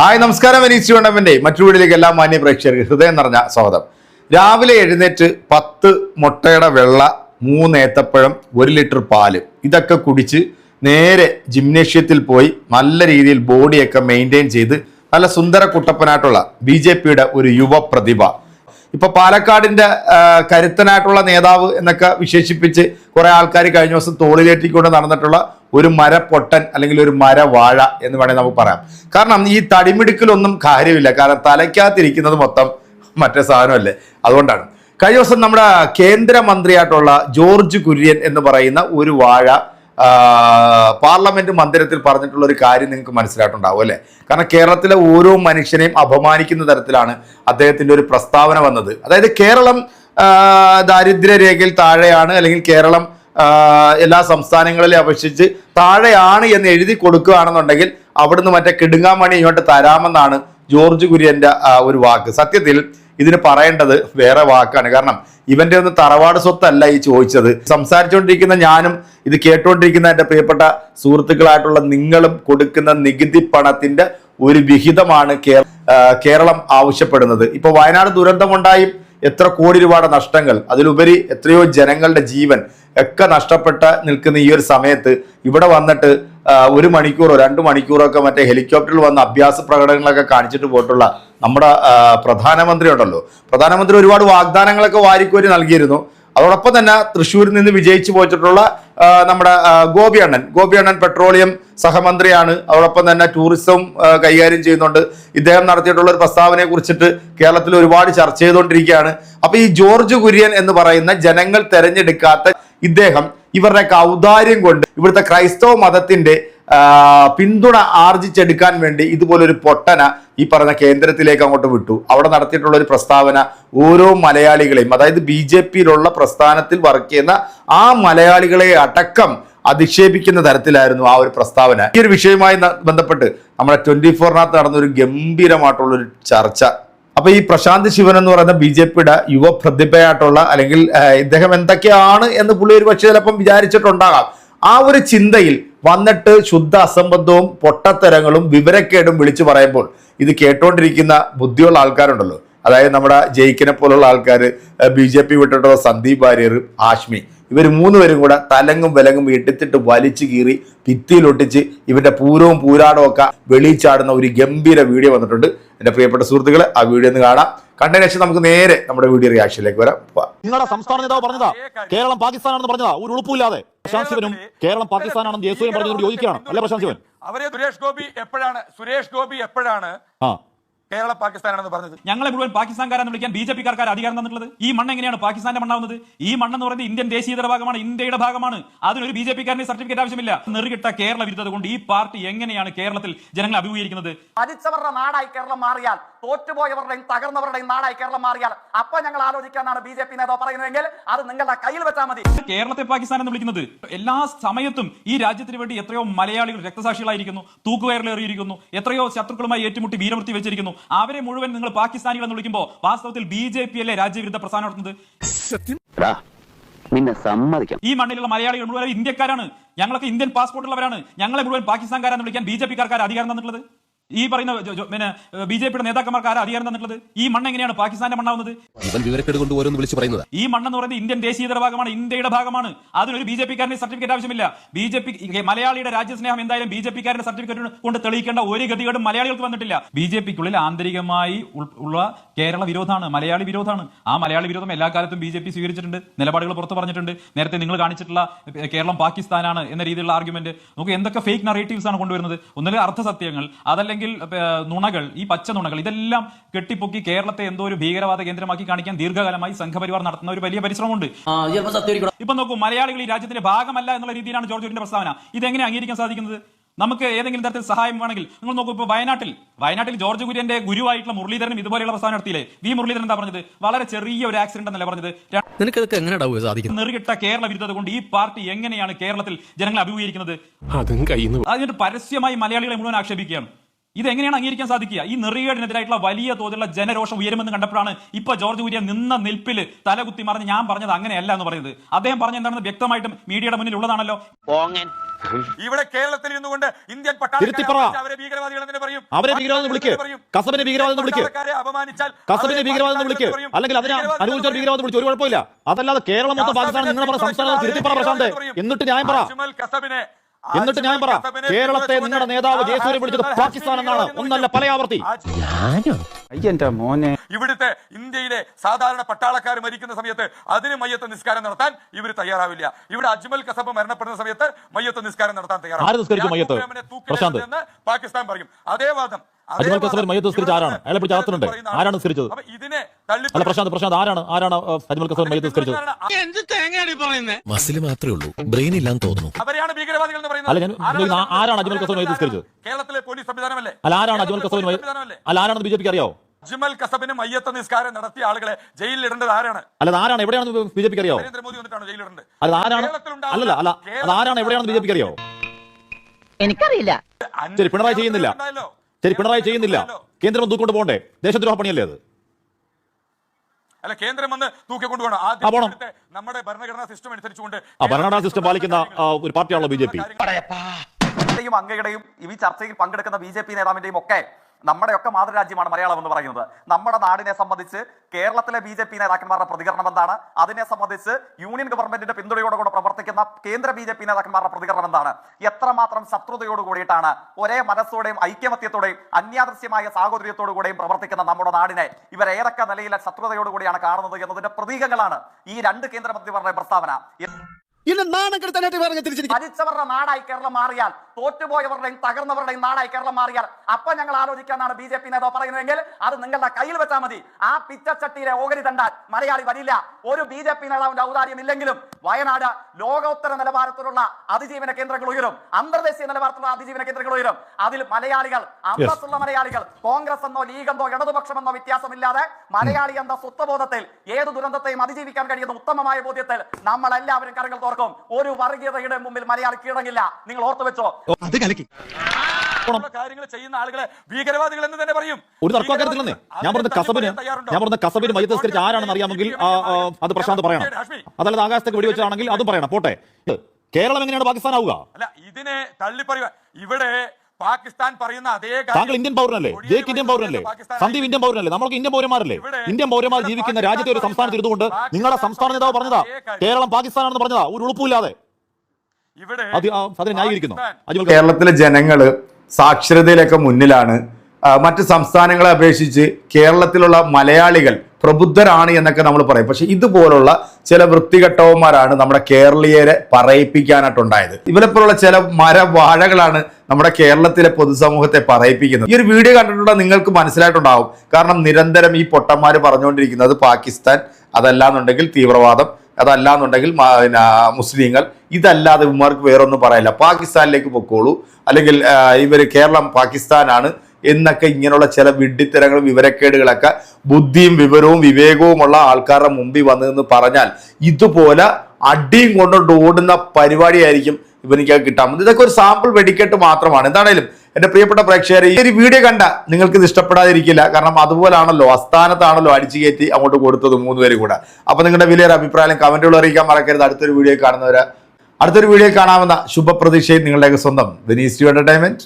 Hi നമസ്കാരം. Venice tournament മറ്റു വീടിലേക്ക് എല്ലാ മാന്യ പ്രേക്ഷകർക്ക് ഹൃദയം നിറഞ്ഞ സ്വാഗതം. രാവിലെ എഴുന്നേറ്റ് പത്ത് മുട്ടയുടെ വെള്ള മൂന്ന് ഏത്തപ്പഴം ഒരു ലിറ്റർ പാൽ ഇതൊക്കെ കുടിച്ച് നേരെ ജിംനേഷ്യത്തിൽ പോയി നല്ല രീതിയിൽ ബോഡിയൊക്കെ മെയിന്റെയിൻ ചെയ്ത് നല്ല സുന്ദര കുട്ടപ്പനായിട്ടുള്ള ബി ജെ പിയുടെ ഒരു യുവപ്രതിഭ. ഇപ്പൊ പാലക്കാടിന്റെ കരുത്തനായിട്ടുള്ള നേതാവ് എന്നൊക്കെ വിശേഷിപ്പിച്ച് കുറെ ആൾക്കാർ കഴിഞ്ഞ ദിവസം തോളിലേറ്റിക്കൊണ്ട് നടന്നിട്ടുള്ള ഒരു മരപ്പൊട്ടൻ അല്ലെങ്കിൽ ഒരു മരവാഴ എന്ന് വേണമെങ്കിൽ നമുക്ക് പറയാം. കാരണം ഈ തടിമിടുക്കിലൊന്നും കാര്യമില്ല. കാരണം തലയ്ക്കകത്തിരിക്കുന്നത് മൊത്തം മറ്റേ സാധനമല്ലേ? അതുകൊണ്ടാണ്. കഴിഞ്ഞ ദിവസം നമ്മുടെ കേന്ദ്രമന്ത്രിയായിട്ടുള്ള ജോർജ് കുര്യൻ എന്ന് പറയുന്ന ഒരു വാഴ പാർലമെന്റ് മന്ദിരത്തിൽ പറഞ്ഞിട്ടുള്ള ഒരു കാര്യം നിങ്ങൾക്ക് മനസ്സിലായിട്ടുണ്ടാവും അല്ലേ? കാരണം കേരളത്തിലെ ഓരോ മനുഷ്യനെയും അപമാനിക്കുന്ന തരത്തിലാണ് അദ്ദേഹത്തിന്റെ ഒരു പ്രസ്താവന വന്നത്. അതായത് കേരളം ദാരിദ്ര്യരേഖയിൽ താഴെയാണ് അല്ലെങ്കിൽ കേരളം എല്ലാ സംസ്ഥാനങ്ങളിലെ അപേക്ഷിച്ച് താഴെയാണ് എന്ന് എഴുതി കൊടുക്കുകയാണെന്നുണ്ടെങ്കിൽ അവിടുന്ന് മറ്റേ കിടുങ്ങാമണി ഇങ്ങോട്ട് തരാമെന്നാണ് ജോർജ് കുര്യന്റെ ഒരു വാക്ക്. സത്യത്തിൽ ഇതിന് പറയേണ്ടത് വേറെ വാക്കാണ്. കാരണം ഇവന്റെ ഒന്നും തറവാട് സ്വത്തല്ല ഈ ചോദിച്ചത്. സംസാരിച്ചുകൊണ്ടിരിക്കുന്ന ഞാനും ഇത് കേട്ടുകൊണ്ടിരിക്കുന്ന എന്റെ പ്രിയപ്പെട്ട സുഹൃത്തുക്കളായിട്ടുള്ള നിങ്ങളും കൊടുക്കുന്ന നികുതി പണത്തിന്റെ ഒരു വിഹിതമാണ് കേരളം ആവശ്യപ്പെടുന്നത്. ഇപ്പൊ വയനാട് ദുരന്തമുണ്ടായി. എത്ര കോടി രൂപയുടെ നഷ്ടങ്ങൾ അതിലുപരി എത്രയോ ജനങ്ങളുടെ ജീവൻ ഒക്കെ നഷ്ടപ്പെട്ട് നിൽക്കുന്ന ഈ ഒരു സമയത്ത് ഇവിടെ വന്നിട്ട് ഒരു മണിക്കൂറോ രണ്ട് മണിക്കൂറോ ഒക്കെ മറ്റേ ഹെലികോപ്റ്ററിൽ വന്ന അഭ്യാസ പ്രകടനങ്ങളൊക്കെ കാണിച്ചിട്ട് പോയിട്ടുള്ള നമ്മുടെ പ്രധാനമന്ത്രി ഉണ്ടല്ലോ. പ്രധാനമന്ത്രി ഒരുപാട് വാഗ്ദാനങ്ങളൊക്കെ വാരിക്കോരി നൽകിയിരുന്നു. അതോടൊപ്പം തന്നെ തൃശ്ശൂരിൽ നിന്ന് വിജയിച്ചു പോയിട്ടുള്ള നമ്മുടെ ഗോപി അണ്ണൻ ഗോപി അണ്ണൻ പെട്രോളിയം സഹമന്ത്രിയാണ്. അതോടൊപ്പം തന്നെ ടൂറിസം കൈകാര്യം ചെയ്യുന്നുണ്ട്. ഇദ്ദേഹം നടത്തിയിട്ടുള്ള ഒരു പ്രസ്താവനയെ കുറിച്ചിട്ട് കേരളത്തിൽ ഒരുപാട് ചർച്ച ചെയ്തുകൊണ്ടിരിക്കുകയാണ്. അപ്പൊ ഈ ജോർജ് കുര്യൻ എന്ന് പറയുന്ന ജനങ്ങൾ തെരഞ്ഞെടുക്കാത്ത ഇദ്ദേഹം ഇവരുടെയൊക്കെ ഔദാര്യം കൊണ്ട് ഇവിടുത്തെ ക്രൈസ്തവ മതത്തിന്റെ പിന്തുണ ആർജിച്ചെടുക്കാൻ വേണ്ടി ഇതുപോലൊരു പൊട്ടന ഈ പറഞ്ഞ കേന്ദ്രത്തിലേക്ക് അങ്ങോട്ട് വിട്ടു. അവിടെ നടത്തിയിട്ടുള്ള ഒരു പ്രസ്താവന ഓരോ മലയാളികളെയും അതായത് ബി ജെ പിയിലുള്ള പ്രസ്ഥാനത്തിൽ വർക്ക് ചെയ്യുന്ന ആ മലയാളികളെ അടക്കം അധിക്ഷേപിക്കുന്ന തരത്തിലായിരുന്നു ആ ഒരു പ്രസ്താവന. ഈ ഒരു വിഷയവുമായി ബന്ധപ്പെട്ട് നമ്മുടെ ട്വന്റി ഫോറിനകത്ത് നടന്ന ഒരു ഗംഭീരമായിട്ടുള്ള ഒരു ചർച്ച. അപ്പൊ ഈ പ്രശാന്ത് ശിവൻ എന്ന് പറയുന്ന ബി ജെ പിയുടെ യുവ പ്രതിഭയായിട്ടുള്ള അല്ലെങ്കിൽ ഇദ്ദേഹം എന്തൊക്കെയാണ് എന്ന് പുള്ളി ഒരു പക്ഷേ ചിലപ്പം വിചാരിച്ചിട്ടുണ്ടാകാം. ആ ഒരു ചിന്തയിൽ വന്നിട്ട് ശുദ്ധ അസംബന്ധവും പൊട്ടത്തരങ്ങളും വിവരക്കേടും വിളിച്ചു പറയുമ്പോൾ ഇത് കേട്ടോണ്ടിരിക്കുന്ന ബുദ്ധിയുള്ള ആൾക്കാരുണ്ടല്ലോ. അതായത് നമ്മുടെ ജയിക്കിനെ പോലുള്ള ആൾക്കാർ ബി ജെ പി വിട്ടിട്ടുള്ള സന്ദീപ് വാര്യർ ആഷ്മി. ഇവർ മൂന്നുപേരും കൂടെ തലങ്ങും വിലങ്ങും എടുത്തിട്ട് വലിച്ചു കീറി ഭിത്തിയിലൊട്ടിച്ച് ഇവന്റെ പൂരവും പൂരാടവും ഒക്കെ വെളിയിൽ ചാടുന്ന ഒരു ഗംഭീര വീഡിയോ വന്നിട്ടുണ്ട്. എന്റെ പ്രിയപ്പെട്ട സുഹൃത്തുക്കളെ ആ വീഡിയോ ഒന്ന് കാണാം. കണ്ടതിന് ശേഷം നമുക്ക് നേരെ നമ്മുടെ വീഡിയോ റിയാക്ഷനിലേക്ക് വരാം. നിങ്ങളുടെ സംസ്ഥാന നേതാവ് പറഞ്ഞതാ. കേരളം പാകിസ്ഥാനാണെന്ന് പറഞ്ഞതാ. ഒരു ഉളുപ്പില്ലാതെ പ്രശാന്ത് ശിവനും കേരളം പാകിസ്ഥാനാണെന്ന് യേസുവിനും പറഞ്ഞതുകൊണ്ട് യോജിക്കുകയാണ്. അല്ലെ പ്രശാന്ത് ശിവൻ? അവരെ സുരേഷ് ഗോപി എപ്പോഴാണ് സുരേഷ് ഗോപി എപ്പോഴാണ് ആ. കേരള പാകിസ്ഥാനാണെന്ന് പറഞ്ഞത്? ഞങ്ങളെ മുഴുവൻ പാകിസ്ഥാൻകാരെന്ന് വിളിക്കാൻ ബി ജെ പിക്കാർക്ക് അധികാരം തന്നിട്ടുള്ളത്? ഈ മണ്ണ് എങ്ങനെയാണ് പാകിസ്ഥാന്റെ മണ്ണാവുന്നത്? ഈ മണ്ണെന്ന് പറയുന്നത് ഇന്ത്യൻ ദേശീയതയുടെ ഭാഗമാണ് ഇന്ത്യയുടെ ഭാഗമാണ്. അതിനൊരു ബി ജെ പിക്കാരന്റെ സർട്ടിഫിക്കറ്റ് ആവശ്യമില്ല. നെറുകിട്ട കേരള വിരുദ്ധത കൊണ്ട് ഈ പാർട്ടി എങ്ങനെയാണ് കേരളത്തിൽ ജനങ്ങളെ അഭിമുഖീകരിക്കുന്നത്? നാടായി കേരളം മാറിയാൽ തോറ്റുപോയവരുടെയും തകർന്നവരുടെയും നാടായി കേരളം മാറിയാൽ അപ്പൊ ഞങ്ങൾ ആലോചിക്കാന്നാണ് ബി ജെ പി നേതാവ് പറയുന്നതെങ്കിൽ അത് നിങ്ങളുടെ കയ്യിൽ വെച്ചാൽ മതി. കേരളത്തെ പാകിസ്ഥാൻ എന്ന് വിളിക്കുന്നത് എല്ലാ സമയത്തും ഈ രാജ്യത്തിന് വേണ്ടി എത്രയോ മലയാളികൾ രക്തസാക്ഷികളായിരിക്കുന്നു തൂക്കുകയറിലേറിയിരിക്കുന്നു എത്രയോ ശത്രുക്കളുമായി ഏറ്റുമുട്ടി വീരമൃത്തി വെച്ചിരിക്കുന്നു. അവരെ മുഴുവൻ നിങ്ങൾ പാകിസ്ഥാനികൾ എന്ന് വിളിക്കുമ്പോൾ വാസ്തവത്തിൽ ബി ജെ പി അല്ലേ രാജ്യവിരുദ്ധ പ്രസ്ഥാനം നടത്തുന്നത്? നിന്നെ സമ്മതിക്കാം ഈ മണ്ണിലുള്ള മലയാളികൾ മുഴുവൻ ഇന്ത്യക്കാരാണ്. ഞങ്ങൾക്ക് ഇന്ത്യൻ പാസ്പോർട്ടുള്ളവരാണ്. ഞങ്ങളെ മുഴുവൻ പാകിസ്ഥാൻകാരാണെന്ന് വിളിക്കാൻ ബി ജെ പിക്കാർക്ക് അധികാരം തന്നിട്ടുള്ളത്? ഈ പറയുന്ന പിന്നെ ബി ജെ പിയുടെ നേതാക്കന്മാർക്ക് ആരാ അധികാരം തന്നിട്ടുള്ളത്? ഈ മണ്ണ് എങ്ങനെയാണ് പാകിസ്ഥാന്റെ മണ്ണാവുന്നത്? ഇവൻ വിവരക്കേട് കൊണ്ട് ഓരോന്ന് വിളിച്ചു പറയുന്നത്. ഈ മണ്ണെന്ന് പറയുന്നത് ഇന്ത്യൻ ദേശീയതയുടെ ഭാഗമാണ് ഇന്ത്യയുടെ ഭാഗമാണ്. അതിനൊരു ബി ജെ സർട്ടിഫിക്കറ്റ് ആവശ്യമില്ല. ബി ജെ പി മലയാളിയുടെ രാജ്യസ്നേഹം എന്തായാലും ബി ജെ പിക്കാരന്റെ സർട്ടിഫിക്കറ്റ് കൊണ്ട് തെളിയിക്കേണ്ട ഒരു ഗതികേടും മലയാളികൾക്ക് വന്നിട്ടില്ല. ബി ജെ പിക്കുള്ളിൽ ആന്തരികമായി ഉള്ള കേരള വിരോധമാണ് മലയാളി വിരോധമാണ്. ആ മലയാളി വിരോധം എല്ലാ കാലത്തും ബി ജെ പി സ്വീകരിച്ചിട്ടുണ്ട് നിലപാടുകൾ പുറത്തു പറഞ്ഞിട്ടുണ്ട്. നേരത്തെ നിങ്ങൾ കാണിച്ചിട്ടുള്ള കേരളം പാകിസ്ഥാനാണ് എന്ന രീതിയിലുള്ള ആർഗ്യുമെന്റ് നമുക്ക് എന്തൊക്കെ ഫേക്ക് നറേറ്റീവ്സ് ആണ് കൊണ്ടുവരുന്നത്? ഒന്നുകിൽ അർത്ഥസത്യങ്ങൾ അതല്ലെങ്കിൽ ഏ, നുണകൾ ഈ പച്ച നുണകൾ ഇതെല്ലാം കെട്ടിപ്പൊക്കി കേരളത്തെ എന്തോ ഒരു ഭീകരവാദ കേന്ദ്രമാക്കി കാണിക്കാൻ ദീർഘകാലമായി സംഘപരിവാർ നടത്തുന്ന ഒരു വലിയ പരിശ്രമമുണ്ട്. ഇപ്പൊ നോക്കൂ മലയാളികൾ ഈ രാജ്യത്തിന്റെ ഭാഗമല്ല എന്നുള്ള രീതിയിലാണ് ജോർജ് കുര്യന്റെ പ്രസ്താവന. എങ്ങനെ അംഗീകരിക്കാൻ സാധിക്കുന്നത്? നമുക്ക് ഏതെങ്കിലും തരത്തിൽ സഹായം വേണമെങ്കിൽ നിങ്ങൾ നോക്കൂ ഇപ്പോൾ വയനാട്ടിൽ വയനാട്ടിൽ ജോർജ് കുര്യന്റെ ഗുരുവായിട്ടുള്ള മുരളീധരനും ഇതുപോലെയുള്ള പ്രസ്ഥാനം നടത്തിയില്ലേ? വി മുരളീധരൻ എന്താ പറഞ്ഞത്? വളരെ ചെറിയ ഒരു ആക്സിഡന്റ് എന്നല്ല പറഞ്ഞത്? നിനക്കതൊക്കെ എങ്ങനെ സാധിക്കും നെറുകിട്ട കേരള വിരുദ്ധത കൊണ്ട് ഈ പാർട്ടി എങ്ങനെയാണ് കേരളത്തിൽ ജനങ്ങളെ അഭിമുഖീകരിക്കുന്നത്? അതിന് പരസ്യമായി മലയാളികളെ മുഴുവൻ ആക്ഷേപിക്കുകയാണ്. ഇത് എങ്ങനെയാണ് അംഗീകരിക്കാൻ സാധിക്കുക? ഈ നെറിയേടിനെതിരായിട്ടുള്ള വലിയ തോതിലുള്ള ജനരോഷം ഉയരുമെന്ന് കണ്ടപ്പോഴാണ് ഇപ്പൊ ജോർജ് കുര്യൻ നിന്ന നിൽപ്പിൽ തലകുത്തി മറിഞ്ഞ് ഞാൻ പറഞ്ഞത് അങ്ങനെയല്ല എന്ന് പറയുന്നത്. അദ്ദേഹം പറഞ്ഞ എന്താണെന്ന് വ്യക്തമായിട്ടും മീഡിയയുടെ മുന്നിൽ ഉള്ളതാണല്ലോ. ഇവിടെ കേരളത്തിൽ ഇരുന്നുകൊണ്ട് ഇന്ത്യൻ അവരെ പറയും. അവരെ ഭീകരവാദി കസബിനെ ഭീകരവാദി എന്ന് വിളിക്ക്. അപമാനിച്ചാൽ കസബിനെ ഭീകരവാദം അല്ലെങ്കിൽ അതിനെ അനുകൂലിച്ച എന്ന് ഭീകരവാദം വിളിച്ചു ഒരു കുഴപ്പമില്ല. അതല്ലാതെ കേരളം മൊത്തം പാകിസ്ഥാൻ സംസ്ഥാനം പ്രശാന്ത്. എന്നിട്ട് ന്യായം പറ. കസബിനെ എന്നിട്ട് ഞാൻ പറ കേരളത്തെ നിങ്ങളുടെ നേതാവ് ജയസൂര്യ വിളിച്ചത് പാകിസ്ഥാൻ എന്നാണ്. ഒന്നല്ല പല ആവർത്തി മോനെ. ഇവിടുത്തെ ഇന്ത്യയിലെ സാധാരണ പട്ടാളക്കാർ മരിക്കുന്ന സമയത്ത് അതിന് മയ്യത്ത് നിസ്കാരം നടത്താൻ ഇവർ തയ്യാറാവില്ല. ഇവിടെ അജ്മൽ കസബ് മരണപ്പെടുന്ന സമയത്ത് മയ്യത്ത് നിസ്കാരം നടത്താൻ. എന്ന് പാകിസ്ഥാൻ പറയും. അതേ വാദം. അജ്മൽ വാദം കസബിന് മയ്യത്ത് നിസ്കരിച്ച ആരാണ്? അയാളെ പിടിച്ച് അകത്തുണ്ട്. ആരാണ് നിസ്കരിച്ചത്? അല്ല പ്രശാന്ത് പ്രശാന്ത് ആരാണ്? ആരാണ് അജ്മൽ കസബ് മയ്യത്ത് നിസ്കരിച്ചത്? മസിൽ മാത്രമേ ഉള്ളൂ. ബ്രെയിൻ ഇല്ലാന്ന് തോന്നുന്നു. അല്ല, ഞാൻ- ആരാണ് അജ്മൽ കസബ് മയ്യത്ത് നിസ്കരിച്ചത്? കേരളത്തിലെ പോലീസ് സംവിധാനമല്ലേ? അല്ല ആരാണ് അജ്മൽ സംവിധാനമല്ലേ? അല്ല ആരാണെന്ന് ബി ജെ പിക്ക് അറിയാവോ? അജ്മൽ കസബിന് മയ്യത്ത് നിസ്കാരം നടത്തിയ ആളുകളെ ജയിലിൽ ഇടേണ്ടത് ആരാണ്? അല്ല ആരാണ്? എവിടെയാണ് ബി ജെ പിക്ക് അറിയാവോ? നരേന്ദ്രമോദി വന്നിട്ടാണ് ജയിലിടേണ്ടത് അല്ല ആരാണ്? അല്ല അല്ലല്ല അല്ല അത് ആരാണ്? എവിടെയാണ് ബി ജെ പിക്ക് അറിയാവോ? എനിക്കറിയില്ല. അഞ്ച് ശരി പിണറായി ചെയ്യുന്നില്ല. ശരി പിണറായി ചെയ്യുന്നില്ല. കേന്ദ്രം തൂക്കൊണ്ട് പോകണ്ടേ? ദേശദ്രോഹ പണിയല്ലേ അത്? അല്ല കേന്ദ്രം വന്ന് തൂക്കിക്കൊണ്ടുപോകണം ആ, ആദ്യം നമ്മുടെ ഭരണഘടനാ സിസ്റ്റം അനുസരിച്ചുകൊണ്ട് ആ ഭരണഘടനാ സിസ്റ്റം പാലിക്കുന്ന ഒരു പാർട്ടിയാണല്ലോ ബി ജെ പി. അങ്ങയുടെയും ഈ ചർച്ചയിൽ പങ്കെടുക്കുന്ന ബി ജെ പി നേതാവിന്റെയും ഒക്കെ നമ്മുടെയൊക്കെ മാതൃരാജ്യമാണ് മലയാളം എന്ന് പറയുന്നത്. നമ്മുടെ നാടിനെ സംബന്ധിച്ച് കേരളത്തിലെ ബി ജെ പി നേതാക്കന്മാരുടെ പ്രതികരണം എന്താണ്? അതിനെ സംബന്ധിച്ച് യൂണിയൻ ഗവൺമെന്റിന്റെ പിന്തുണയോടുകൂടെ പ്രവർത്തിക്കുന്ന കേന്ദ്ര ബി ജെ പി നേതാക്കന്മാരുടെ പ്രതികരണം എന്താണ്? എത്രമാത്രം ശത്രുതയോട് കൂടിയിട്ടാണ് ഒരേ മനസ്സോടെയും ഐക്യമത്യത്തോടെയും അന്യാദൃശ്യമായ സാഹോദര്യത്തോടുകൂടെയും പ്രവർത്തിക്കുന്ന നമ്മുടെ നാടിനെ ഇവർ ഏതൊക്കെ നിലയിലെ ശത്രുതയോടുകൂടിയാണ് കാണുന്നത് എന്നതിന്റെ പ്രതീകങ്ങളാണ് ഈ രണ്ട് കേന്ദ്രമന്ത്രിമാരുടെ പ്രസ്താവന. ഭരിച്ചവരുടെ നാടായി കേരളം മാറിയാൽ തോറ്റുപോയവരുടെയും തകർന്നവരുടെയും നാടായി കേരളം മാറിയാൽ അപ്പൊ ഞങ്ങൾ ആലോചിക്കാന്നാണ് ബി ജെ പി നേതാവ് പറയുന്നതെങ്കിൽ അത് നിങ്ങളുടെ കയ്യിൽ വെച്ചാൽ മതി. ആ പിച്ചച്ചട്ടിയിലെ ഓഹരി തണ്ടാൽ മലയാളി വരില്ല. ഒരു ബി ജെ പി നേതാവിന്റെ ഔദാര്യം ഇല്ലെങ്കിലും വയനാട് ലോകോത്തര നിലവാരത്തിലുള്ള അതിജീവന കേന്ദ്രങ്ങൾ ഉയരും. അന്തർദേശീയ നിലവാരത്തിലുള്ള അതിജീവന കേന്ദ്രങ്ങൾ ഉയരും. അതിൽ മലയാളികൾ അന്തസ്സുള്ള മലയാളികൾ കോൺഗ്രസ് എന്നോ ലീഗ് എന്നോ ഇടതുപക്ഷമെന്നോ വ്യത്യാസമില്ലാതെ മലയാളി എന്ന സ്വത്വബോധത്തിൽ ഏത് ദുരന്തത്തെയും അതിജീവിക്കാൻ കഴിയുന്ന ഉത്തമമായ ബോധ്യത്തിൽ നമ്മൾ എല്ലാവരും കരങ്ങൾ തോർക്കും ഒരു വർഗീയതയുടെ മുമ്പിൽ മലയാളി കീഴടങ്ങില്ല. നിങ്ങൾ ഓർത്തു വെച്ചോ. ഉള്ള കാര്യങ്ങൾ ചെയ്യുന്ന ആളുകളെ ഭീകരവാദികൾ എന്ന് തന്നെ പറയും. ഒരു തർക്കം ഞാൻ പറഞ്ഞ കസബിന് ഞാൻ പറഞ്ഞ കസബിന് മയ്യത്ത് നിസ്കരിച്ച ആരാണെന്ന് അറിയാമെങ്കിൽ അത് പ്രശാന്ത് പറയണം. അതല്ലാതെ ആകാശത്തേക്ക് വെടിവെച്ചാണെങ്കിൽ അതും പറയണം. പോട്ടെ. കേരളം എങ്ങനെയാണ് പാകിസ്ഥാൻ ആവുക? അല്ല ഇതിനെ തള്ളി പറയുക ഇവിടെ പാകിസ്ഥാൻ പറയുന്ന അതേ താങ്കൾ ഇന്ത്യൻ പൗരനല്ലേ? ജേക്ക് ഇന്ത്യൻ പൗരനല്ലേ? സന്ദീപ് ഇന്ത്യൻ പൗരനല്ലേ? നമ്മൾക്ക് ഇന്ത്യൻ പൗരന്മാരല്ലേ? ഇന്ത്യൻ പൗരന്മാർ ജീവിക്കുന്ന രാജ്യത്തെ ഒരു സംസ്ഥാനത്ത് ഇരുന്നുകൊണ്ട് നിങ്ങളുടെ സംസ്ഥാന നേതാവ് പറഞ്ഞതാ കേരളം പാകിസ്ഥാനാണെന്ന് പറഞ്ഞതാ ഒരു ഉളുപ്പില്ലാതെ ഇവിടെ അതിനെ ന്യായീകരിക്കുന്നു. കേരളത്തിലെ ജനങ്ങൾ സാക്ഷരതയിലൊക്കെ മുന്നിലാണ്. മറ്റ് സംസ്ഥാനങ്ങളെ അപേക്ഷിച്ച് കേരളത്തിലുള്ള മലയാളികൾ പ്രബുദ്ധരാണ് എന്നൊക്കെ നമ്മൾ പറയും. പക്ഷെ ഇതുപോലുള്ള ചില വൃത്തികെട്ടവന്മാരാണ് നമ്മുടെ കേരളീയരെ പറയിപ്പിക്കാനായിട്ടുണ്ടായത്. ഇവരെപ്പോലുള്ള ചില മരവാഴകളാണ് നമ്മുടെ കേരളത്തിലെ പൊതുസമൂഹത്തെ പറയിപ്പിക്കുന്നത്. ഈ ഒരു വീഡിയോ കണ്ടിട്ടുള്ള നിങ്ങൾക്ക് മനസ്സിലായിട്ടുണ്ടാവും. കാരണം നിരന്തരം ഈ പൊട്ടന്മാർ പറഞ്ഞുകൊണ്ടിരിക്കുന്നത് പാകിസ്ഥാൻ അതല്ലാന്നുണ്ടെങ്കിൽ തീവ്രവാദം അതല്ലാന്നുണ്ടെങ്കിൽ മുസ്ലിങ്ങൾ ഇതല്ലാതെ ഇവന്മാർക്ക് വേറൊന്നും പറയില്ല പാകിസ്ഥാനിലേക്ക് പൊക്കോളൂ. അല്ലെങ്കിൽ ഇവർ കേരളം പാകിസ്ഥാനാണ് എന്നൊക്കെ ഇങ്ങനെയുള്ള ചില വിഡ്ഢിത്തരങ്ങളും വിവരക്കേടുകളൊക്കെ ബുദ്ധിയും വിവരവും വിവേകവുമുള്ള ആൾക്കാരുടെ മുമ്പിൽ വന്നതെന്ന് പറഞ്ഞാൽ ഇതുപോലെ അടിയും കൊണ്ടുകൊണ്ട് ഓടുന്ന പരിപാടിയായിരിക്കും ഇവനിക്ക് കിട്ടാൻ ഇതൊക്കെ ഒരു സാമ്പിൾ വെടിക്കെട്ട് മാത്രമാണ്. എന്താണേലും എന്റെ പ്രിയപ്പെട്ട പ്രേക്ഷകരെ ഈ ഒരു വീഡിയോ കണ്ട നിങ്ങൾക്ക് ഇത് ഇഷ്ടപ്പെടാതിരിക്കില്ല. കാരണം അതുപോലാണല്ലോ അസ്ഥാനത്താണല്ലോ അടിച്ചു കയറ്റി അങ്ങോട്ട് കൊടുത്തത് മൂന്ന് പേര് കൂടെ. അപ്പോൾ നിങ്ങളുടെ വലിയൊരു അഭിപ്രായം കമന്റുകൾ അറിയിക്കാൻ മറക്കരുത്. അടുത്തൊരു വീഡിയോ കാണുന്നവരെ അടുത്തൊരു വീഡിയോ കാണാവുന്ന ശുഭപ്രതീക്ഷയും നിങ്ങളുടെയൊക്കെ സ്വന്തം വെനീസ് ടു എന്റർടൈൻമെന്റ്